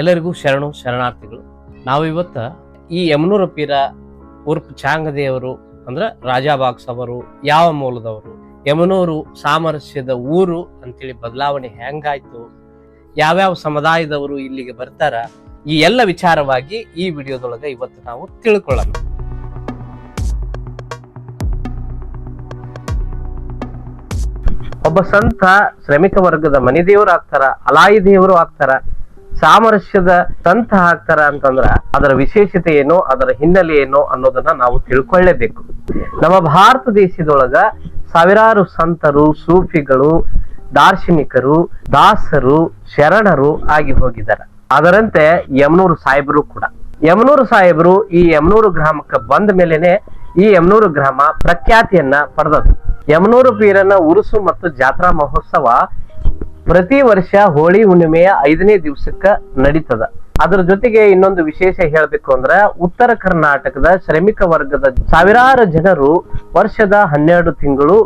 ಎಲ್ಲರಿಗೂ ಶರಣು ಶರಣಾರ್ಥಿಗಳು. ನಾವು ಇವತ್ತ ಈ ಯಮನೂರ ಪೀರ ಉರ್ಫ್ ಚಾಂಗದೇವರು ಅಂದ್ರೆ ರಾಜಾಬಾಗ್ಸ್ ಅವರು, ಯಾವ ಮೂಲದವರು, ಯಮನೂರು ಸಾಮರಸ್ಯದ ಊರು ಅಂತೇಳಿ ಬದಲಾವಣೆ ಹೆಂಗಾಯ್ತು, ಯಾವ್ಯಾವ ಸಮುದಾಯದವರು ಇಲ್ಲಿಗೆ ಬರ್ತಾರ, ಈ ಎಲ್ಲ ವಿಚಾರವಾಗಿ ಈ ವಿಡಿಯೋದೊಳಗೆ ಇವತ್ತು ನಾವು ತಿಳ್ಕೊಳ್ಳೋಣ. ಒಬ್ಬ ಸಂತ ಶ್ರಮಿಕ ವರ್ಗದ ಮನೆ ದೇವರು ಆಗ್ತಾರ, ಅಲಾಯಿ ದೇವರು ಆಗ್ತಾರ ಸಾಮರಸ್ಯದ ತಂತ ಹಾಕ್ತಾರ ಅಂತಂದ್ರ ಅದರ ವಿಶೇಷತೆ ಏನು ಅದರ ಹಿನ್ನೆಲೆ ಏನು ಅನ್ನೋದನ್ನ ನಾವು ತಿಳ್ಕೊಳ್ಳೇಬೇಕು. ನಮ್ಮ ಭಾರತ ದೇಶದೊಳಗ ಸಾವಿರಾರು ಸಂತರು, ಸೂಫಿಗಳು, ದಾರ್ಶನಿಕರು, ದಾಸರು, ಶರಣರು ಆಗಿ ಹೋಗಿದ್ದಾರೆ ಅದರಂತೆ ಯಮನೂರು ಸಾಹೇಬರು ಕೂಡ. ಯಮನೂರು ಸಾಹೇಬರು ಈ ಯಮನೂರು ಗ್ರಾಮಕ್ಕೆ ಬಂದ ಮೇಲೆನೆ ಈ ಯಮನೂರು ಗ್ರಾಮ ಪ್ರಖ್ಯಾತಿಯನ್ನ ಪಡೆದದ್ದು. ಯಮನೂರು ಪೀರನ ಉರುಸು ಮತ್ತು ಜಾತ್ರಾ ಮಹೋತ್ಸವ ಪ್ರತಿ ವರ್ಷ ಹೋಳಿ ಹುಣ್ಣಿಮೆಯ ಐದನೇ ದಿವಸಕ್ಕ ನಡೀತದ. ಅದ್ರ ಜೊತೆಗೆ ಇನ್ನೊಂದು ವಿಶೇಷ ಹೇಳಬೇಕು ಅಂದ್ರ ಉತ್ತರ ಕರ್ನಾಟಕದ ಶ್ರಮಿಕ ವರ್ಗದ ಸಾವಿರಾರು ಜನರು ವರ್ಷದ ಹನ್ನೆರಡು ತಿಂಗಳು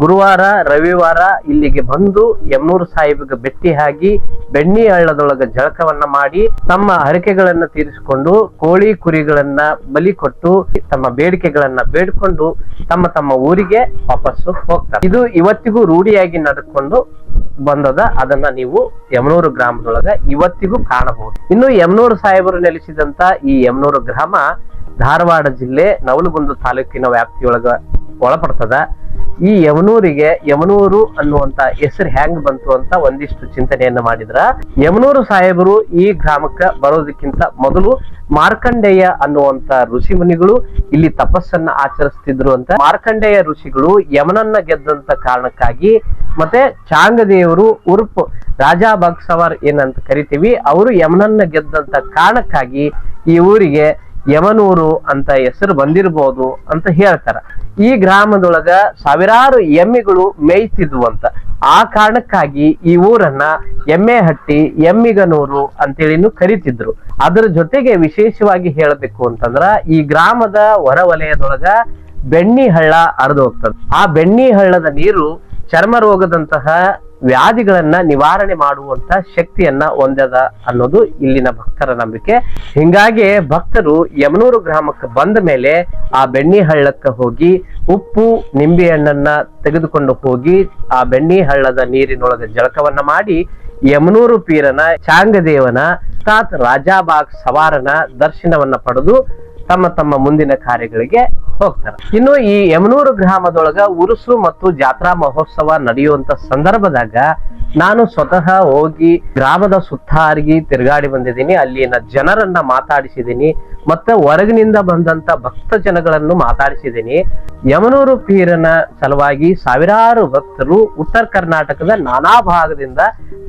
ಗುರುವಾರ, ರವಿವಾರ ಇಲ್ಲಿಗೆ ಬಂದು ಯಮನೂರು ಸಾಹಿಬ್ಗೆ ಬೆಟ್ಟಿ ಹಾಕಿ ಬೆಣ್ಣಿ ಹಳ್ಳದೊಳಗ ಜಳಕವನ್ನ ಮಾಡಿ ತಮ್ಮ ಹರಕೆಗಳನ್ನ ತೀರಿಸಿಕೊಂಡು ಕೋಳಿ ಕುರಿಗಳನ್ನ ಬಲಿ ಕೊಟ್ಟು ತಮ್ಮ ಬೇಡಿಕೆಗಳನ್ನ ಬೇಡ್ಕೊಂಡು ತಮ್ಮ ತಮ್ಮ ಊರಿಗೆ ವಾಪಸ್ಸು ಹೋಗ್ತಾರೆ. ಇದು ಇವತ್ತಿಗೂ ರೂಢಿಯಾಗಿ ನಡ್ಕೊಂಡು ಬಂದದ, ಅದನ್ನ ನೀವು ಯಮನೂರು ಗ್ರಾಮದೊಳಗ ಇವತ್ತಿಗೂ ಕಾಣಬಹುದು. ಇನ್ನು ಯಮನೂರು ಸಾಹೇಬರು ನೆಲೆಸಿದಂತ ಈ ಯಮನೂರು ಗ್ರಾಮ ಧಾರವಾಡ ಜಿಲ್ಲೆ ನವಲಗುಂದ ತಾಲೂಕಿನ ವ್ಯಾಪ್ತಿಯೊಳಗ ಒಳಪಡ್ತದ. ಈ ಯಮನೂರಿಗೆ ಯಮನೂರು ಅನ್ನುವಂತ ಹೆಸರು ಹ್ಯಾಂಗ್ ಬಂತು ಅಂತ ಒಂದಿಷ್ಟು ಚಿಂತನೆಯನ್ನ ಮಾಡಿದ್ರ. ಯಮನೂರು ಸಾಹೇಬರು ಈ ಗ್ರಾಮಕ್ಕೆ ಬರೋದಕ್ಕಿಂತ ಮೊದಲು ಮಾರ್ಕಂಡೇಯ ಅನ್ನುವಂತ ಋಷಿ ಮುನಿಗಳು ಇಲ್ಲಿ ತಪಸ್ಸನ್ನ ಆಚರಿಸ್ತಿದ್ರು ಅಂತ. ಮಾರ್ಕಂಡೇಯ ಋಷಿಗಳು ಯಮನನ್ನ ಗೆದ್ದಂತ ಕಾರಣಕ್ಕಾಗಿ ಮತ್ತೆ ಚಾಂಗದೇವರು ಉರ್ಪು ರಾಜಾ ಬಗ್ಸವರ್ ಏನಂತ ಕರಿತೀವಿ, ಅವರು ಯಮನನ್ನ ಗೆದ್ದಂತ ಕಾರಣಕ್ಕಾಗಿ ಈ ಊರಿಗೆ ಯಮನೂರು ಅಂತ ಹೆಸರು ಬಂದಿರಬಹುದು ಅಂತ ಹೇಳ್ತಾರ. ಈ ಗ್ರಾಮದೊಳಗ ಸಾವಿರಾರು ಎಮ್ಮೆಗಳು ಮೇಯ್ತಿದ್ವು ಅಂತ ಆ ಕಾರಣಕ್ಕಾಗಿ ಈ ಊರನ್ನ ಎಮ್ಮೆ ಹಟ್ಟಿ ಎಮ್ಮಿಗನೂರು ಅಂತೇಳಿನು ಕರಿತಿದ್ರು. ಅದರ ಜೊತೆಗೆ ವಿಶೇಷವಾಗಿ ಹೇಳಬೇಕು ಅಂತಂದ್ರ ಈ ಗ್ರಾಮದ ಹೊರವಲಯದೊಳಗ ಬೆಣ್ಣಿ ಹಳ್ಳ ಹರಿದು ಹೋಗ್ತದೆ ಆ ಬೆಣ್ಣಿ ಹಳ್ಳದ ನೀರು ಚರ್ಮ ರೋಗದಂತಹ ವ್ಯಾಧಿಗಳನ್ನ ನಿವಾರಣೆ ಮಾಡುವಂತ ಶಕ್ತಿಯನ್ನ ಹೊಂದದ ಅನ್ನೋದು ಇಲ್ಲಿನ ಭಕ್ತರ ನಂಬಿಕೆ. ಹಿಂಗಾಗಿ ಭಕ್ತರು ಯಮನೂರು ಗ್ರಾಮಕ್ಕೆ ಬಂದ ಮೇಲೆ ಆ ಬೆಣ್ಣಿ ಹಳ್ಳಕ್ಕೆ ಹೋಗಿ ಉಪ್ಪು, ನಿಂಬೆ ಹಣ್ಣನ್ನ ತೆಗೆದುಕೊಂಡು ಹೋಗಿ ಆ ಬೆಣ್ಣಿ ಹಳ್ಳದ ನೀರಿನೊಳಗೆ ಜಳಕವನ್ನ ಮಾಡಿ ಯಮನೂರು ಪೀರನ ಚಾಂಗದೇವನ ಅರ್ಥಾತ್ ರಾಜಾಬಾಗ್ ಸವಾರನ ದರ್ಶನವನ್ನ ಪಡೆದು ತಮ್ಮ ತಮ್ಮ ಮುಂದಿನ ಕಾರ್ಯಗಳಿಗೆ ಹೋಗ್ತಾರೆ. ಇನ್ನು ಈ ಯಮನೂರು ಗ್ರಾಮದೊಳಗ ಉರುಸು ಮತ್ತು ಜಾತ್ರಾ ಮಹೋತ್ಸವ ನಡೆಯುವಂತ ಸಂದರ್ಭದಾಗ ನಾನು ಸ್ವತಃ ಹೋಗಿ ಗ್ರಾಮದ ಸುತ್ತ ಅರಿಗಿ ತಿರುಗಾಡಿ ಬಂದಿದ್ದೀನಿ. ಅಲ್ಲಿನ ಜನರನ್ನ ಮಾತಾಡಿಸಿದ್ದೀನಿ. ಮತ್ತೆ ಹೊರಗಿನಿಂದ ಬಂದಂತ ಭಕ್ತ ಜನಗಳನ್ನು ಮಾತಾಡಿಸಿದ್ದೀನಿ. ಯಮನೂರು ಪೀರನ ಸಲುವಾಗಿ ಸಾವಿರಾರು ಭಕ್ತರು ಉತ್ತರ ಕರ್ನಾಟಕದ ನಾನಾ ಭಾಗದಿಂದ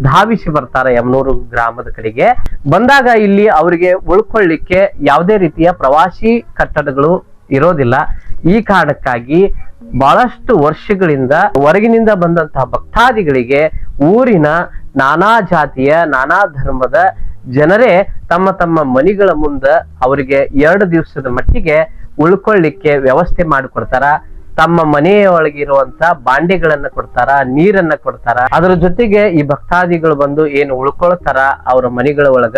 ಧಾವಿಸಿ ಬರ್ತಾರೆ ಯಮನೂರು ಗ್ರಾಮದ ಕಡೆಗೆ. ಬಂದಾಗ ಇಲ್ಲಿ ಅವರಿಗೆ ಉಳ್ಕೊಳ್ಳಿಕ್ಕೆ ಯಾವುದೇ ರೀತಿಯ ಪ್ರವಾಸಿ ಕಟ್ಟಡಗಳು ಇರೋದಿಲ್ಲ. ಈ ಕಾರಣಕ್ಕಾಗಿ ಬಹಳಷ್ಟು ವರ್ಷಗಳಿಂದ ಹೊರಗಿನಿಂದ ಬಂದಂತಹ ಭಕ್ತಾದಿಗಳಿಗೆ ಊರಿನ ನಾನಾ ಜಾತಿಯ, ನಾನಾ ಧರ್ಮದ ಜನರೇ ತಮ್ಮ ತಮ್ಮ ಮನಿಗಳ ಮುಂದ ಅವರಿಗೆ ಎರಡು ದಿವಸದ ಮಟ್ಟಿಗೆ ಉಳ್ಕೊಳ್ಳಿಕ್ಕೆ ವ್ಯವಸ್ಥೆ ಮಾಡಿಕೊಡ್ತಾರ. ತಮ್ಮ ಮನೆಯೊಳಗಿರುವಂತ ಬಾಂಡೆಗಳನ್ನ ಕೊಡ್ತಾರ, ನೀರನ್ನ ಕೊಡ್ತಾರ. ಅದರ ಜೊತೆಗೆ ಈ ಭಕ್ತಾದಿಗಳು ಬಂದು ಏನು ಉಳ್ಕೊಳ್ತಾರ ಅವರ ಮನೆಗಳ ಒಳಗ?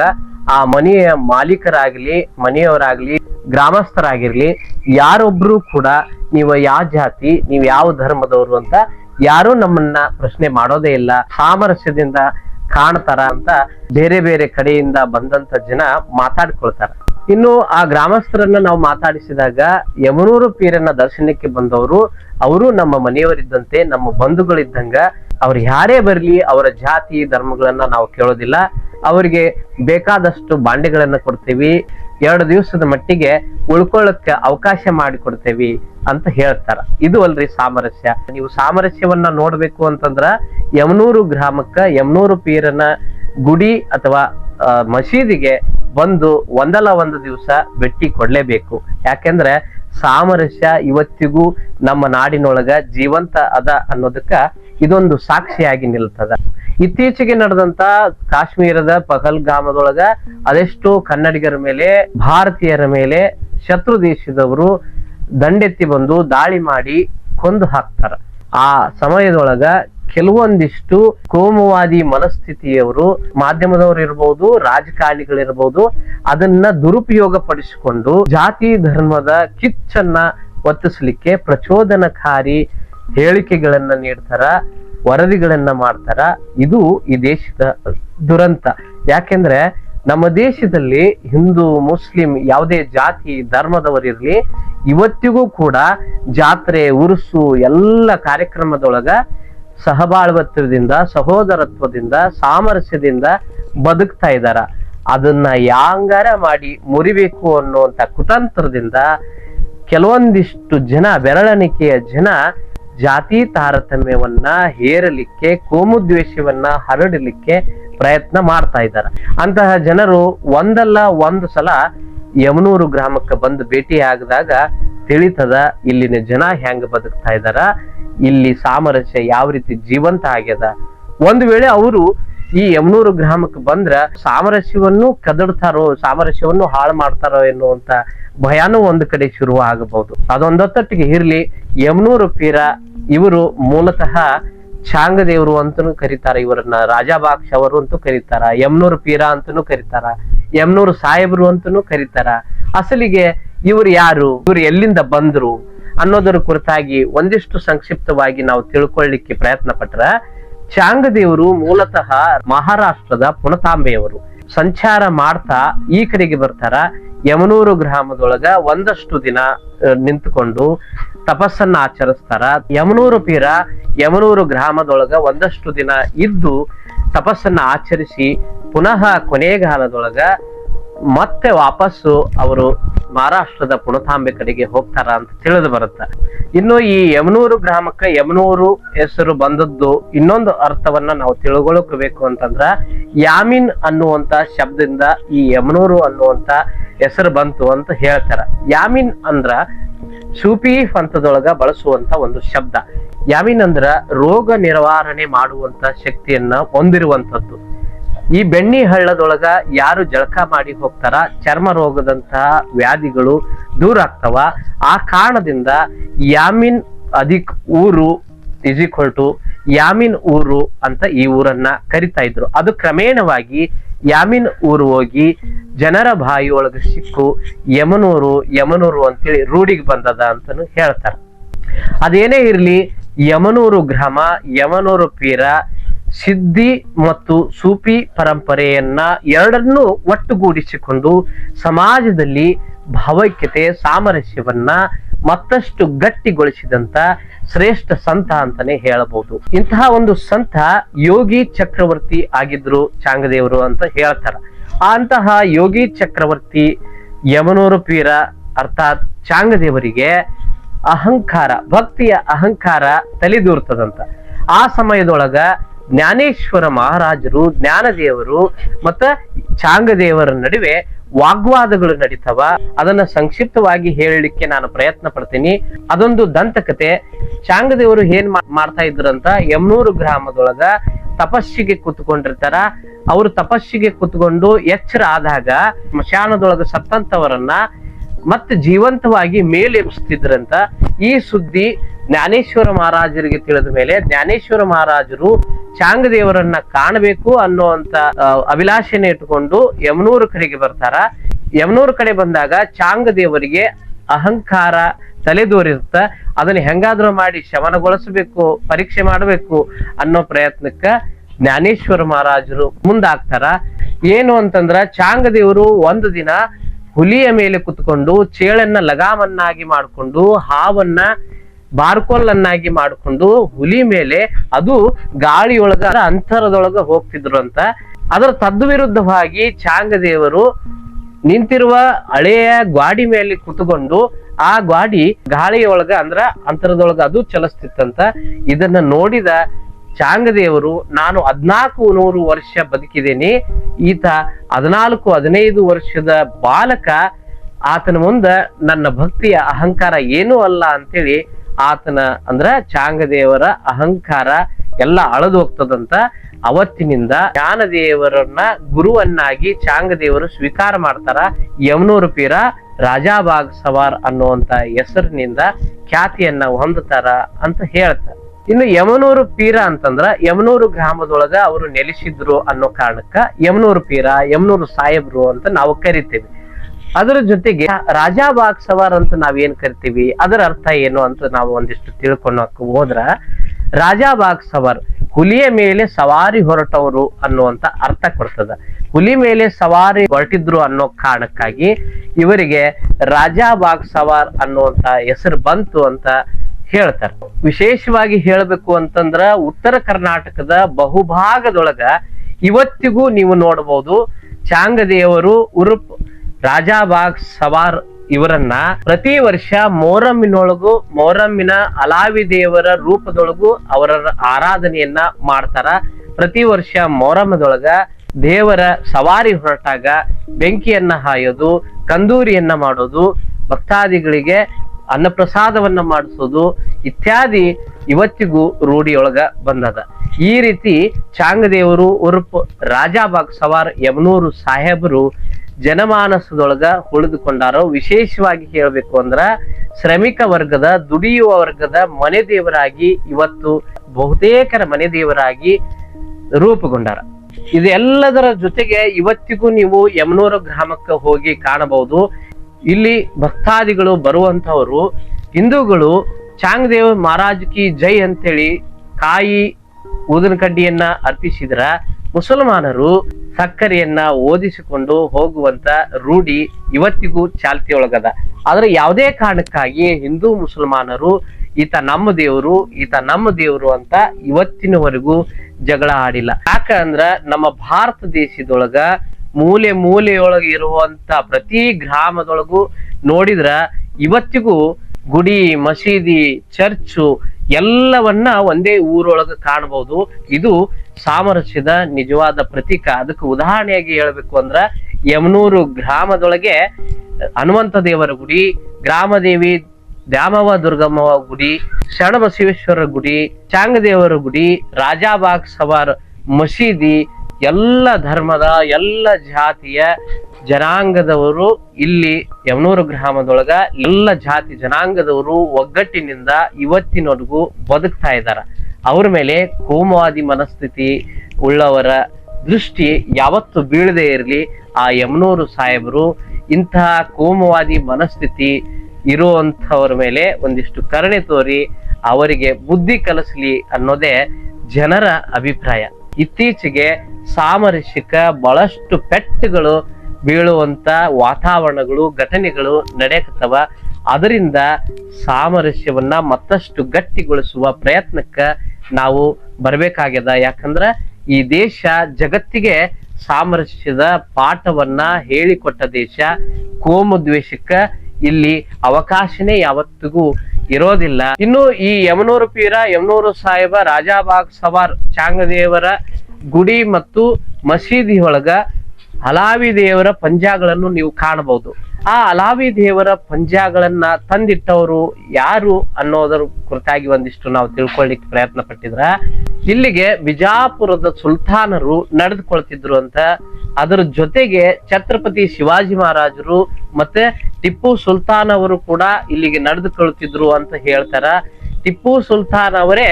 ಆ ಮನೆಯ ಮಾಲೀಕರಾಗ್ಲಿ, ಮನೆಯವರಾಗ್ಲಿ, ಗ್ರಾಮಸ್ಥರಾಗಿರ್ಲಿ, ಯಾರೊಬ್ರು ಕೂಡ ನೀವು ಯಾವ ಜಾತಿ, ನೀವು ಯಾವ ಧರ್ಮದವರು ಅಂತ ಯಾರು ನಮ್ಮನ್ನ ಪ್ರಶ್ನೆ ಮಾಡೋದೇ ಇಲ್ಲ. ಸಾಮರಸ್ಯದಿಂದ ಕಾಣ್ತಾರ ಅಂತ ಬೇರೆ ಬೇರೆ ಕಡೆಯಿಂದ ಬಂದಂತ ಜನ ಮಾತಾಡ್ಕೊಳ್ತಾರ. ಇನ್ನು ಆ ಗ್ರಾಮಸ್ಥರನ್ನ ನಾವು ಮಾತಾಡಿಸಿದಾಗ ಯಮನೂರು ಪೀರನ್ನ ದರ್ಶನಕ್ಕೆ ಬಂದವರು, ಅವರು ನಮ್ಮ ಮನೆಯವರಿದ್ದಂತೆ, ನಮ್ಮ ಬಂಧುಗಳಿದ್ದಂಗ ಅವ್ರು ಯಾರೇ ಬರಲಿ, ಅವರ ಜಾತಿ, ಧರ್ಮಗಳನ್ನ ನಾವು ಕೇಳೋದಿಲ್ಲ. ಅವರಿಗೆ ಬೇಕಾದಷ್ಟು ಬಾಂಡೆಗಳನ್ನ ಕೊಡ್ತೀವಿ. ಎರಡು ದಿವಸದ ಮಟ್ಟಿಗೆ ಉಳ್ಕೊಳ್ಳಕ್ಕೆ ಅವಕಾಶ ಮಾಡಿಕೊಡ್ತೇವಿ ಅಂತ ಹೇಳ್ತಾರ. ಇದು ಅಲ್ರಿ ಸಾಮರಸ್ಯ. ನೀವು ಸಾಮರಸ್ಯವನ್ನ ನೋಡ್ಬೇಕು ಅಂತಂದ್ರ ಯಮನೂರು ಗ್ರಾಮಕ್ಕ ಯಮನೂರು ಪೀರನ ಗುಡಿ ಅಥವಾ ಮಸೀದಿಗೆ ಬಂದು ಒಂದಲ್ಲ ಒಂದು ದಿವಸ ಭೇಟಿ ಕೊಡ್ಲೇಬೇಕು. ಯಾಕೆಂದ್ರೆ ಸಾಮರಸ್ಯ ಇವತ್ತಿಗೂ ನಮ್ಮ ನಾಡಿನೊಳಗ ಜೀವಂತ ಅದ ಅನ್ನೋದಕ್ಕ ಇದೊಂದು ಸಾಕ್ಷಿಯಾಗಿ ನಿಲ್ತದ. ಇತ್ತೀಚೆಗೆ ನಡೆದಂತ ಕಾಶ್ಮೀರದ ಪಹಲ್ಗಾಮದೊಳಗ ಅದೆಷ್ಟೋ ಕನ್ನಡಿಗರ ಮೇಲೆ, ಭಾರತೀಯರ ಮೇಲೆ ಶತ್ರು ದೇಶದವರು ದಂಡೆತ್ತಿ ಬಂದು ದಾಳಿ ಮಾಡಿ ಕೊಂದು ಹಾಕ್ತಾರ. ಆ ಸಮಯದೊಳಗ ಕೆಲವೊಂದಿಷ್ಟು ಕೋಮುವಾದಿ ಮನಸ್ಥಿತಿಯವರು ಮಾಧ್ಯಮದವರು ಇರ್ಬೋದು, ರಾಜಕಾರಣಿಗಳಿರ್ಬೋದು, ಅದನ್ನ ದುರುಪಯೋಗ ಪಡಿಸಿಕೊಂಡು ಜಾತಿ ಧರ್ಮದ ಕಿಚ್ಚನ್ನ ಒತ್ತಿಸ್ಲಿಕ್ಕೆ ಪ್ರಚೋದನಕಾರಿ ಹೇಳಿಕೆಗಳನ್ನ ನೀಡ್ತಾರ, ವರದಿಗಳನ್ನ ಮಾಡ್ತಾರ, ಇದು ಈ ದೇಶದ ದುರಂತ. ಯಾಕೆಂದ್ರೆ ನಮ್ಮ ದೇಶದಲ್ಲಿ ಹಿಂದೂ, ಮುಸ್ಲಿಂ ಯಾವುದೇ ಜಾತಿ, ಧರ್ಮದವರಿರ್ಲಿ, ಇವತ್ತಿಗೂ ಕೂಡ ಜಾತ್ರೆ, ಉರುಸು ಎಲ್ಲ ಕಾರ್ಯಕ್ರಮದೊಳಗ ಸಹಬಾಳ್ವತ್ವದಿಂದ, ಸಹೋದರತ್ವದಿಂದ, ಸಾಮರಸ್ಯದಿಂದ ಬದುಕ್ತಾ ಇದ್ದಾರ ಅದನ್ನ ಯಾಂಗಾರ ಮಾಡಿ ಮುರಿಬೇಕು ಅನ್ನುವಂತ ಕುತಂತ್ರದಿಂದ ಕೆಲವೊಂದಿಷ್ಟು ಜನ, ಬೆರಳಣಿಕೆಯ ಜನ ಜಾತಿ ತಾರತಮ್ಯವನ್ನ ಹೇರಲಿಕ್ಕೆ, ಕೋಮುದ್ವೇಷವನ್ನ ಹರಡಲಿಕ್ಕೆ ಪ್ರಯತ್ನ ಮಾಡ್ತಾ ಇದ್ದಾರೆ. ಅಂತಹ ಜನರು ಒಂದಲ್ಲ ಒಂದು ಸಲ ಯಮನೂರು ಗ್ರಾಮಕ್ಕೆ ಬಂದು ಭೇಟಿ ಆಗದಾಗ ತಿಳಿತದ ಇಲ್ಲಿನ ಜನ ಹೆಂಗ ಬದುಕ್ತಾ ಇದ್ದಾರ, ಇಲ್ಲಿ ಸಾಮರಸ್ಯ ಯಾವ ರೀತಿ ಜೀವಂತ ಆಗ್ಯದ. ಒಂದು ವೇಳೆ ಅವರು ಈ ಯಮನೂರು ಗ್ರಾಮಕ್ಕೆ ಬಂದ್ರ ಸಾಮರಸ್ಯವನ್ನು ಕದಡ್ತಾರೋ, ಸಾಮರಸ್ಯವನ್ನು ಹಾಳು ಮಾಡ್ತಾರೋ ಎನ್ನುವಂತ ಭಯಾನೂ ಒಂದು ಕಡೆ ಶುರು ಆಗಬಹುದು. ಅದೊಂದೊತ್ತಟ್ಟಿಗೆ ಇರ್ಲಿ, ಯಮನೂರು ಪೀರ ಇವರು ಮೂಲತಃ ಚಾಂಗದೇವರು ಅಂತನೂ ಕರೀತಾರ, ಇವರನ್ನ ರಾಜಾಬಾಕ್ಷ ಅವರು ಅಂತೂ ಕರೀತಾರ, ಯಮನೂರು ಪೀರ ಅಂತನೂ ಕರೀತಾರ, ಯಮನೂರು ಸಾಹೇಬರು ಅಂತನೂ ಕರೀತಾರ. ಅಸಲಿಗೆ ಇವರು ಯಾರು, ಇವರು ಎಲ್ಲಿಂದ ಬಂದ್ರು ಅನ್ನೋದರ ಕುರಿತಾಗಿ ಒಂದಿಷ್ಟು ಸಂಕ್ಷಿಪ್ತವಾಗಿ ನಾವು ತಿಳ್ಕೊಳ್ಳಿಕ್ಕೆ ಪ್ರಯತ್ನ ಪಟ್ರ ಚಾಂಗದೇವರು ಮೂಲತಃ ಮಹಾರಾಷ್ಟ್ರದ ಪುಣತಾಂಬೆಯವರು. ಸಂಚಾರ ಮಾಡ್ತಾ ಈ ಕಡೆಗೆ ಬರ್ತಾರ. ಯಮನೂರು ಗ್ರಾಮದೊಳಗ ಒಂದಷ್ಟು ದಿನ ನಿಂತುಕೊಂಡು ತಪಸ್ಸನ್ನ ಆಚರಿಸ್ತಾರ. ಯಮನೂರು ಪೀರ ಯಮನೂರು ಗ್ರಾಮದೊಳಗ ಒಂದಷ್ಟು ದಿನ ಇದ್ದು ತಪಸ್ಸನ್ನ ಆಚರಿಸಿ ಪುನಃ ಕೊನೆಗಾಲದೊಳಗ ಮತ್ತೆ ವಾಪಸ್ಸು ಅವರು ಮಹಾರಾಷ್ಟ್ರದ ಪುಣತಾಂಬೆ ಕಡೆಗೆ ಹೋಗ್ತಾರ ಅಂತ ತಿಳಿದು ಬರುತ್ತೆ. ಇನ್ನು ಈ ಯಮನೂರು ಗ್ರಾಮಕ್ಕೆ ಯಮನೂರು ಹೆಸರು ಬಂದದ್ದು ಇನ್ನೊಂದು ಅರ್ಥವನ್ನ ನಾವು ತಿಳ್ಕೊಳಬೇಕು ಅಂತಂದ್ರ ಯಾಮಿನ್ ಅನ್ನುವಂತ ಶಬ್ದದಿಂದ ಈ ಯಮನೂರು ಅನ್ನುವಂತ ಹೆಸರು ಬಂತು ಅಂತ ಹೇಳ್ತಾರ. ಯಾಮಿನ್ ಅಂದ್ರ ಸೂಪಿ ಪಂಥದೊಳಗ ಬಳಸುವಂತ ಒಂದು ಶಬ್ದ. ಯಾಮಿನ್ ಅಂದ್ರ ರೋಗ ನಿವಾರಣೆ ಮಾಡುವಂತ ಶಕ್ತಿಯನ್ನ ಹೊಂದಿರುವಂತದ್ದು. ಈ ಬೆಣ್ಣಿ ಹಳ್ಳದೊಳಗ ಯಾರು ಜಳಕ ಮಾಡಿ ಹೋಗ್ತಾರ? ಚರ್ಮ ರೋಗದಂತಹ ವ್ಯಾಧಿಗಳು ದೂರ ಆಗ್ತಾವ. ಆ ಕಾರಣದಿಂದ ಯಾಮಿನ್ ಅಧಿಕ್ ಊರು ಇಸ್ ಟು ಯಾಮಿನ್ ಊರು ಅಂತ ಈ ಊರನ್ನ ಕರಿತಾ ಇದ್ರು. ಅದು ಕ್ರಮೇಣವಾಗಿ ಯಾಮಿನ್ ಊರು ಹೋಗಿ ಜನರ ಬಾಯಿಯೊಳಗೆ ಸಿಕ್ಕು, ಯಮನೂರು ಯಮನೂರು ಅಂತೇಳಿ ರೂಢಿಗೆ ಬಂದದ ಅಂತಾನು ಹೇಳ್ತಾರೆ. ಅದೇನೇ ಇರ್ಲಿ, ಯಮನೂರು ಗ್ರಾಮ, ಯಮನೂರು ಪೀರ ಸಿದ್ಧಿ ಮತ್ತು ಸೂಫಿ ಪರಂಪರೆಯನ್ನ ಎರಡನ್ನೂ ಒಟ್ಟುಗೂಡಿಸಿಕೊಂಡು ಸಮಾಜದಲ್ಲಿ ಭಾವೈಕ್ಯತೆ, ಸಾಮರಸ್ಯವನ್ನ ಮತ್ತಷ್ಟು ಗಟ್ಟಿಗೊಳಿಸಿದಂತ ಶ್ರೇಷ್ಠ ಸಂತ ಅಂತಾನೆ ಹೇಳಬಹುದು. ಇಂತಹ ಒಂದು ಸಂತ ಯೋಗಿ ಚಕ್ರವರ್ತಿ ಆಗಿದ್ರು ಚಾಂಗದೇವರು ಅಂತ ಹೇಳ್ತಾರ. ಅಂತಹ ಯೋಗಿ ಚಕ್ರವರ್ತಿ ಯಮನೂರು ಪೀರ ಅರ್ಥಾತ್ ಚಾಂಗದೇವರಿಗೆ ಅಹಂಕಾರ, ಭಕ್ತಿಯ ಅಹಂಕಾರ ತಲೆದೂರ್ತದಂತ. ಆ ಸಮಯದೊಳಗ ಜ್ಞಾನೇಶ್ವರ ಮಹಾರಾಜರು, ಜ್ಞಾನದೇವರು ಮತ್ತ ಚಾಂಗದೇವರ ನಡುವೆ ವಾಗ್ವಾದಗಳು ನಡೀತವ. ಅದನ್ನ ಸಂಕ್ಷಿಪ್ತವಾಗಿ ಹೇಳಲಿಕ್ಕೆ ನಾನು ಪ್ರಯತ್ನ ಪಡ್ತೀನಿ. ಅದೊಂದು ದಂತಕತೆ. ಚಾಂಗದೇವರು ಏನ್ ಮಾಡ್ತಾ ಇದ್ರಂತ ಯಮನೂರು ಗ್ರಾಮದೊಳಗ ತಪಸ್ಸಿಗೆ ಕೂತ್ಕೊಂಡಿರ್ತಾರ. ಅವರು ತಪಸ್ಸಿಗೆ ಕೂತ್ಕೊಂಡು ಎಚ್ಚರ ಆದಾಗ ಸ್ಮಶಾನದೊಳಗ ಸತ್ತಂತವರನ್ನ ಮತ್ತೆ ಜೀವಂತವಾಗಿ ಮೇಲೆಬ್ಸ್ತಿದ್ರಂತ. ಈ ಸುದ್ದಿ ಜ್ಞಾನೇಶ್ವರ ಮಹಾರಾಜರಿಗೆ ತಿಳಿದ ಮೇಲೆ ಜ್ಞಾನೇಶ್ವರ ಮಹಾರಾಜರು ಚಾಂಗದೇವರನ್ನ ಕಾಣಬೇಕು ಅನ್ನುವಂತ ಅಭಿಲಾಷೆನ ಇಟ್ಕೊಂಡು ಯಮನೂರು ಕಡೆಗೆ ಬರ್ತಾರ. ಯಮನೂರು ಕಡೆ ಬಂದಾಗ ಚಾಂಗದೇವರಿಗೆ ಅಹಂಕಾರ ತಲೆದೋರಿರುತ್ತ ಅದನ್ನ ಹೆಂಗಾದ್ರೂ ಮಾಡಿ ಶಮನಗೊಳಿಸಬೇಕು, ಪರೀಕ್ಷೆ ಮಾಡಬೇಕು ಅನ್ನೋ ಪ್ರಯತ್ನಕ್ಕ ಜ್ಞಾನೇಶ್ವರ ಮಹಾರಾಜರು ಮುಂದಾಗ್ತಾರ. ಏನು ಅಂತಂದ್ರ ಚಾಂಗದೇವರು ಒಂದು ದಿನ ಹುಲಿಯ ಮೇಲೆ ಕುತ್ಕೊಂಡು ಚೇಳನ್ನ ಲಗಾಮನ್ನಾಗಿ ಮಾಡಿಕೊಂಡು ಹಾವನ್ನ ಬಾರ್ಕೋಲನ್ನಾಗಿ ಮಾಡಿಕೊಂಡು ಹುಲಿ ಮೇಲೆ ಅದು ಗಾಳಿಯೊಳಗ, ಅಂತರದೊಳಗ ಹೋಗ್ತಿದ್ರು ಅಂತ. ಅದರ ತದ್ವಿರುದ್ಧವಾಗಿ ಚಾಂಗದೇವರು ನಿಂತಿರುವ ಹಳೆಯ ಗ್ವಾಡಿ ಮೇಲೆ ಕುತ್ಕೊಂಡು ಆ ಗ್ವಾಡಿ ಗಾಳಿಯೊಳಗ ಅಂದ್ರ ಅಂತರದೊಳಗ ಅದು ಚಲಿಸ್ತಿತ್ತಂತ. ಇದನ್ನ ನೋಡಿದ ಚಾಂಗದೇವರು, ನಾನು ಹದ್ನಾಲ್ಕು ನೂರು ವರ್ಷ ಬದುಕಿದ್ದೇನೆ. ಈತ ಹದಿನಾಲ್ಕು, ಹದಿನೈದು ವರ್ಷದ ಬಾಲಕ. ಆತನ ಮುಂದ ನನ್ನ ಭಕ್ತಿಯ ಅಹಂಕಾರ ಏನೂ ಅಲ್ಲ ಅಂತೇಳಿ ಆತನ ಅಂದ್ರ ಚಾಂಗದೇವರ ಅಹಂಕಾರ ಎಲ್ಲ ಅಳದು ಹೋಗ್ತದಂತ ಅವತ್ತಿನಿಂದ ಜ್ಞಾನದೇವರನ್ನ ಗುರುವನ್ನಾಗಿ ಚಾಂಗದೇವರು ಸ್ವೀಕಾರ ಮಾಡ್ತಾರ. ಯಮನೂರು ಪೀರ ರಾಜಾಬಾಗ್ ಸವಾರ್ ಅನ್ನುವಂತ ಹೆಸರಿನಿಂದ ಖ್ಯಾತಿಯನ್ನ ಹೊಂದುತ್ತಾರ ಅಂತ ಹೇಳ್ತಾರೆ. ಇನ್ನು ಯಮನೂರು ಪೀರ ಅಂತಂದ್ರ ಯಮನೂರು ಗ್ರಾಮದೊಳಗ ಅವರು ನೆಲೆಸಿದ್ರು ಅನ್ನೋ ಕಾರಣಕ್ಕ ಯಮನೂರು ಪೀರ, ಯಮನೂರು ಸಾಹೇಬ್ರು ಅಂತ ನಾವು ಕರಿತೇವೆ. ಅದರ ಜೊತೆಗೆ ರಾಜಾ ಬಾಗ್ ಸವಾರ್ ಅಂತ ನಾವೇನ್ ಕರಿತೀವಿ, ಅದರ ಅರ್ಥ ಏನು ಅಂತ ನಾವು ಒಂದಿಷ್ಟು ತಿಳ್ಕೊಳಕ್ ಹೋದ್ರ, ರಾಜಾ ಬಾಗ್ ಸವಾರ್ ಹುಲಿಯ ಮೇಲೆ ಸವಾರಿ ಹೊರಟವರು ಅನ್ನುವಂತ ಅರ್ಥ ಕೊಡ್ತದ. ಹುಲಿ ಮೇಲೆ ಸವಾರಿ ಹೊರಟಿದ್ರು ಅನ್ನೋ ಕಾರಣಕ್ಕಾಗಿ ಇವರಿಗೆ ರಾಜಾ ಬಾಗ್ ಸವಾರ್ ಅನ್ನುವಂತ ಹೆಸರು ಬಂತು ಅಂತ ಹೇಳ್ತಾರೆ. ವಿಶೇಷವಾಗಿ ಹೇಳಬೇಕು ಅಂತಂದ್ರ ಉತ್ತರ ಕರ್ನಾಟಕದ ಬಹುಭಾಗದೊಳಗ ಇವತ್ತಿಗೂ ನೀವು ನೋಡಬಹುದು ಚಾಂಗದೇವರು ಉರುಪ್ ರಾಜಾಬಾಗ್ ಸವಾರ್ ಇವರನ್ನ ಪ್ರತಿ ವರ್ಷ ಮೊಹರಮ್ಮಿನೊಳಗು, ಮೊಹರಮ್ಮಿನ ಅಲಾವಿ ದೇವರ ರೂಪದೊಳಗು ಅವರ ಆರಾಧನೆಯನ್ನ ಮಾಡ್ತಾರ. ಪ್ರತಿ ವರ್ಷ ಮೊಹರಮ್ಮದೊಳಗ ದೇವರ ಸವಾರಿ ಹೊರಟಾಗ ಬೆಂಕಿಯನ್ನ ಹಾಯೋದು, ಕಂದೂರಿಯನ್ನ ಮಾಡೋದು, ಭಕ್ತಾದಿಗಳಿಗೆ ಅನ್ನಪ್ರಸಾದವನ್ನ ಮಾಡಿಸೋದು ಇತ್ಯಾದಿ ಇವತ್ತಿಗೂ ರೂಢಿಯೊಳಗ ಬಂದದ. ಈ ರೀತಿ ಚಾಂಗದೇವರು ಉರುಪ್ ರಾಜಾಬಾಗ್ ಸವಾರ್ ಯಮನೂರು ಸಾಹೇಬರು ಜನಮಾನಸದೊಳಗ ಉಳಿದುಕೊಂಡಾರ ವಿಶೇಷವಾಗಿ ಹೇಳಬೇಕು ಅಂದ್ರ ಶ್ರಮಿಕ ವರ್ಗದ, ದುಡಿಯುವ ವರ್ಗದ ಮನೆ ದೇವರಾಗಿ ಇವತ್ತು ಬಹುತೇಕರ ಮನೆ ದೇವರಾಗಿ ರೂಪುಗೊಂಡಾರ. ಇದೆಲ್ಲದರ ಜೊತೆಗೆ ಇವತ್ತಿಗೂ ನೀವು ಯಮನೂರು ಗ್ರಾಮಕ್ಕೆ ಹೋಗಿ ಕಾಣಬಹುದು. ಇಲ್ಲಿ ಭಕ್ತಾದಿಗಳು ಬರುವಂತವರು ಹಿಂದೂಗಳು ಚಾಂಗ್ದೇವ್ ಮಹಾರಾಜ್ ಕಿ ಜೈ ಅಂತೇಳಿ ಕಾಯಿ ಊದಿನ ಕಡ್ಡಿಯನ್ನ ಅರ್ಪಿಸಿದ್ರ. ಮುಸಲ್ಮಾನರು ಸಕ್ಕರೆಯನ್ನ ಓದಿಸಿಕೊಂಡು ಹೋಗುವಂತ ರೂಢಿ ಇವತ್ತಿಗೂ ಚಾಲ್ತಿಯೊಳಗದ. ಆದ್ರೆ ಯಾವುದೇ ಕಾರಣಕ್ಕಾಗಿ ಹಿಂದೂ ಮುಸಲ್ಮಾನರು ಈತ ನಮ್ಮ ದೇವರು, ಈತ ನಮ್ಮ ದೇವರು ಅಂತ ಇವತ್ತಿನವರೆಗೂ ಜಗಳ ಆಡಿಲ್ಲ. ಯಾಕಂದ್ರ ನಮ್ಮ ಭಾರತ ದೇಶದೊಳಗ ಮೂಲೆ ಮೂಲೆಯೊಳಗ ಇರುವಂತ ಪ್ರತಿ ಗ್ರಾಮದೊಳಗೂ ನೋಡಿದ್ರ ಇವತ್ತಿಗೂ ಗುಡಿ, ಮಸೀದಿ, ಚರ್ಚು ಎಲ್ಲವನ್ನ ಒಂದೇ ಊರೊಳಗ ಕಾಣಬಹುದು ಇದು ಸಾಮರಸ್ಯದ ನಿಜವಾದ ಪ್ರತೀಕ. ಅದಕ್ಕೆ ಉದಾಹರಣೆಯಾಗಿ ಹೇಳ್ಬೇಕು ಅಂದ್ರ ಯಮನೂರು ಗ್ರಾಮದೊಳಗೆ ಹನುಮಂತ ದೇವರ ಗುಡಿ, ಗ್ರಾಮದೇವಿ ದ್ಯಾಮವ ದುರ್ಗಮ್ಮವ ಗುಡಿ, ಶರಣಬಸವೇಶ್ವರ ಗುಡಿ, ಚಾಂಗದೇವರ ಗುಡಿ, ರಾಜಾಬಾಗ್ ಸವಾರ್ ಮಸೀದಿ, ಎಲ್ಲ ಧರ್ಮದ, ಎಲ್ಲ ಜಾತಿಯ ಜನಾಂಗದವರು ಇಲ್ಲಿ ಯಮನೂರು ಗ್ರಾಮದೊಳಗ ಎಲ್ಲ ಜಾತಿ ಜನಾಂಗದವರು ಒಗ್ಗಟ್ಟಿನಿಂದ ಇವತ್ತಿನವರೆಗೂ ಬದುಕ್ತಾ ಇದ್ದಾರ ಅವ್ರ ಮೇಲೆ ಕೋಮವಾದಿ ಮನಸ್ಥಿತಿ ಉಳ್ಳವರ ದೃಷ್ಟಿ ಯಾವತ್ತು ಬೀಳದೆ ಇರಲಿ. ಆ ಯಮನೂರು ಸಾಹೇಬರು ಇಂತಹ ಕೋಮವಾದಿ ಮನಸ್ಥಿತಿ ಇರುವಂಥವ್ರ ಮೇಲೆ ಒಂದಿಷ್ಟು ಕರುಣೆ ತೋರಿ ಅವರಿಗೆ ಬುದ್ಧಿ ಕಲಿಸಲಿ ಅನ್ನೋದೇ ಜನರ ಅಭಿಪ್ರಾಯ. ಇತ್ತೀಚೆಗೆ ಸಾಮರಸ್ಯಕ ಬಹಳಷ್ಟು ಪೆಟ್ಟುಗಳು ಬೀಳುವಂತ ವಾತಾವರಣಗಳು, ಘಟನೆಗಳು ನಡೆಯಕತ್ತವ. ಅದರಿಂದ ಸಾಮರಸ್ಯವನ್ನ ಮತ್ತಷ್ಟು ಗಟ್ಟಿಗೊಳಿಸುವ ಪ್ರಯತ್ನಕ್ಕ ನಾವು ಬರಬೇಕಾಗ್ಯದ. ಯಾಕಂದ್ರ ಈ ದೇಶ ಜಗತ್ತಿಗೆ ಸಾಮರಸ್ಯದ ಪಾಠವನ್ನ ಹೇಳಿಕೊಟ್ಟ ದೇಶ. ಕೋಮು ದ್ವೇಷಕ್ಕ ಇಲ್ಲಿ ಅವಕಾಶನೇ ಯಾವತ್ತಿಗೂ ಇರೋದಿಲ್ಲ. ಇನ್ನು ಈ ಯಮನೂರು ಪೀರ, ಯಮನೂರು ಸಾಹೇಬ ರಾಜಾಬಾಗ್ ಸವಾರ್ ಚಾಂಗದೇವರ ಗುಡಿ ಮತ್ತು ಮಸೀದಿ ಒಳಗ ಹಲಾವಿ ದೇವರ ಪಂಜಾಗಳನ್ನು ನೀವು ಕಾಣಬಹುದು. ಆ ಅಲಾವಿ ದೇವರ ಪಂಜಾಗಳನ್ನ ತಂದಿಟ್ಟವರು ಯಾರು ಅನ್ನೋದರ ಕುರಿತಾಗಿ ಒಂದಿಷ್ಟು ನಾವು ತಿಳ್ಕೊಳ್ಳಿಕ್ಕೆ ಪ್ರಯತ್ನ ಪಟ್ಟಿದ್ರ. ಇಲ್ಲಿಗೆ ಬಿಜಾಪುರದ ಸುಲ್ತಾನರು ನಡೆದುಕೊಳ್ತಿದ್ರು ಅಂತ. ಅದರ ಜೊತೆಗೆ ಛತ್ರಪತಿ ಶಿವಾಜಿ ಮಹಾರಾಜರು ಮತ್ತೆ ಟಿಪ್ಪು ಸುಲ್ತಾನ್ ಅವರು ಕೂಡ ಇಲ್ಲಿಗೆ ನಡೆದುಕೊಳ್ತಿದ್ರು ಅಂತ ಹೇಳ್ತಾರ. ಟಿಪ್ಪು ಸುಲ್ತಾನ್ ಅವರೇ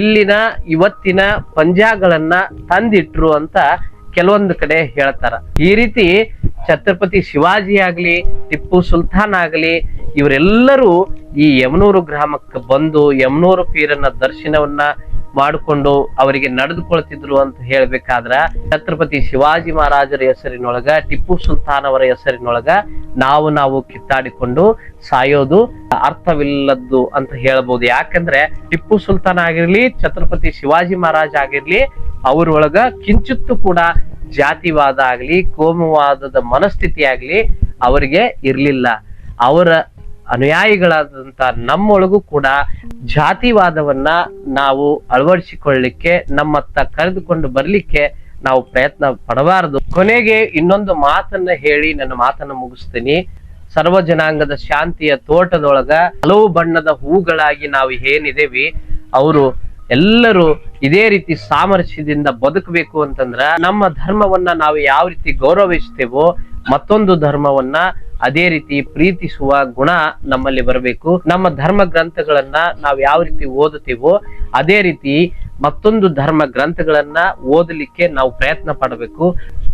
ಇಲ್ಲಿನ ಇವತ್ತಿನ ಪಂಜಾಗಳನ್ನ ತಂದಿಟ್ರು ಅಂತ ಕೆಲವೊಂದು ಕಡೆ ಹೇಳ್ತಾರ. ಈ ರೀತಿ ಛತ್ರಪತಿ ಶಿವಾಜಿ ಆಗ್ಲಿ, ಟಿಪ್ಪು ಸುಲ್ತಾನ್ ಆಗ್ಲಿ, ಇವರೆಲ್ಲರೂ ಈ ಯಮನೂರು ಗ್ರಾಮಕ್ಕೆ ಬಂದು ಯಮನೂರು ಪೀರನ್ನ ದರ್ಶನವನ್ನ ಮಾಡಿಕೊಂಡು ಅವರಿಗೆ ನಡೆದುಕೊಳ್ತಿದ್ರು ಅಂತ ಹೇಳ್ಬೇಕಾದ್ರ, ಛತ್ರಪತಿ ಶಿವಾಜಿ ಮಹಾರಾಜರ ಹೆಸರಿನೊಳಗ, ಟಿಪ್ಪು ಸುಲ್ತಾನ್ ಅವರ ಹೆಸರಿನೊಳಗ ನಾವು ನಾವು ಕಿತ್ತಾಡಿಕೊಂಡು ಸಾಯೋದು ಅರ್ಥವಿಲ್ಲದ್ದು ಅಂತ ಹೇಳ್ಬೋದು. ಯಾಕಂದ್ರೆ ಟಿಪ್ಪು ಸುಲ್ತಾನ್ ಆಗಿರ್ಲಿ, ಛತ್ರಪತಿ ಶಿವಾಜಿ ಮಹಾರಾಜ್ ಆಗಿರ್ಲಿ, ಅವರೊಳಗ ಕಿಂಚಿತ್ತು ಕೂಡ ಜಾತಿವಾದ ಆಗಲಿ, ಕೋಮುವಾದದ ಮನಸ್ಥಿತಿ ಆಗಲಿ ಅವರಿಗೆ ಇರಲಿಲ್ಲ. ಅವರ ಅನುಯಾಯಿಗಳಾದಂಥ ನಮ್ಮೊಳಗೂ ಕೂಡ ಜಾತಿವಾದವನ್ನ ನಾವು ಅಳವಡಿಸಿಕೊಳ್ಳಿಕ್ಕೆ, ನಮ್ಮತ್ತ ಕರೆದುಕೊಂಡು ಬರಲಿಕ್ಕೆ ನಾವು ಪ್ರಯತ್ನ ಪಡಬಾರದು. ಕೊನೆಗೆ ಇನ್ನೊಂದು ಮಾತನ್ನ ಹೇಳಿ ನನ್ನ ಮಾತನ್ನ ಮುಗಿಸ್ತೀನಿ. ಸರ್ವ ಜನಾಂಗದ ಶಾಂತಿಯ ತೋಟದೊಳಗ ಹಲವು ಬಣ್ಣದ ಹೂಗಳಾಗಿ ನಾವು ಏನಿದೇವಿ, ಅವರು ಎಲ್ಲರೂ ಇದೇ ರೀತಿ ಸಾಮರಸ್ಯದಿಂದ ಬದುಕಬೇಕು ಅಂತಂದ್ರ ನಮ್ಮ ಧರ್ಮವನ್ನ ನಾವು ಯಾವ ರೀತಿ ಗೌರವಿಸ್ತೇವೋ ಮತ್ತೊಂದು ಧರ್ಮವನ್ನ ಅದೇ ರೀತಿ ಪ್ರೀತಿಸುವ ಗುಣ ನಮ್ಮಲ್ಲಿ ಬರಬೇಕು. ನಮ್ಮ ಧರ್ಮ ಗ್ರಂಥಗಳನ್ನ ನಾವು ಯಾವ ರೀತಿ ಓದುತ್ತೇವೋ ಅದೇ ರೀತಿ ಮತ್ತೊಂದು ಧರ್ಮ ಗ್ರಂಥಗಳನ್ನ ಓದಲಿಕ್ಕೆ ನಾವು ಪ್ರಯತ್ನ ಪಡಬೇಕು.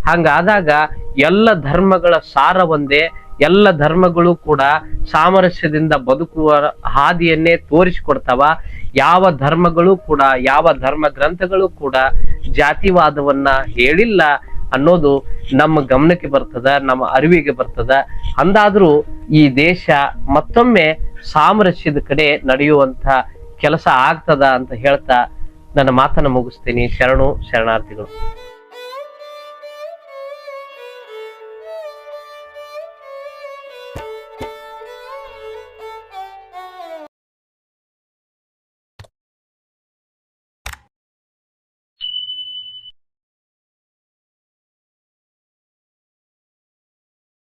ಹಂಗಾದಾಗ ಎಲ್ಲ ಧರ್ಮಗಳ ಸಾರ ಒಂದೇ ಎಲ್ಲ ಧರ್ಮಗಳು ಕೂಡ ಸಾಮರಸ್ಯದಿಂದ ಬದುಕುವ ಹಾದಿಯನ್ನೇ ತೋರಿಸಿಕೊಡ್ತಾವ. ಯಾವ ಧರ್ಮಗಳು ಕೂಡ, ಯಾವ ಧರ್ಮ ಗ್ರಂಥಗಳು ಕೂಡ ಜಾತಿವಾದವನ್ನ ಹೇಳಿಲ್ಲ ಅನ್ನೋದು ನಮ್ಮ ಗಮನಕ್ಕೆ ಬರ್ತದ, ನಮ್ಮ ಅರಿವಿಗೆ ಬರ್ತದ. ಅಂದಾದ್ರೂ ಈ ದೇಶ ಮತ್ತೊಮ್ಮೆ ಸಾಮರಸ್ಯದ ಕಡೆ ನಡೆಯುವಂತ ಕೆಲಸ ಆಗ್ತದ ಅಂತ ಹೇಳ್ತಾ ನನ್ನ ಮಾತನ್ನ ಮುಗಿಸ್ತೀನಿ. ಶರಣು, ಶರಣಾರ್ಥಿಗಳು.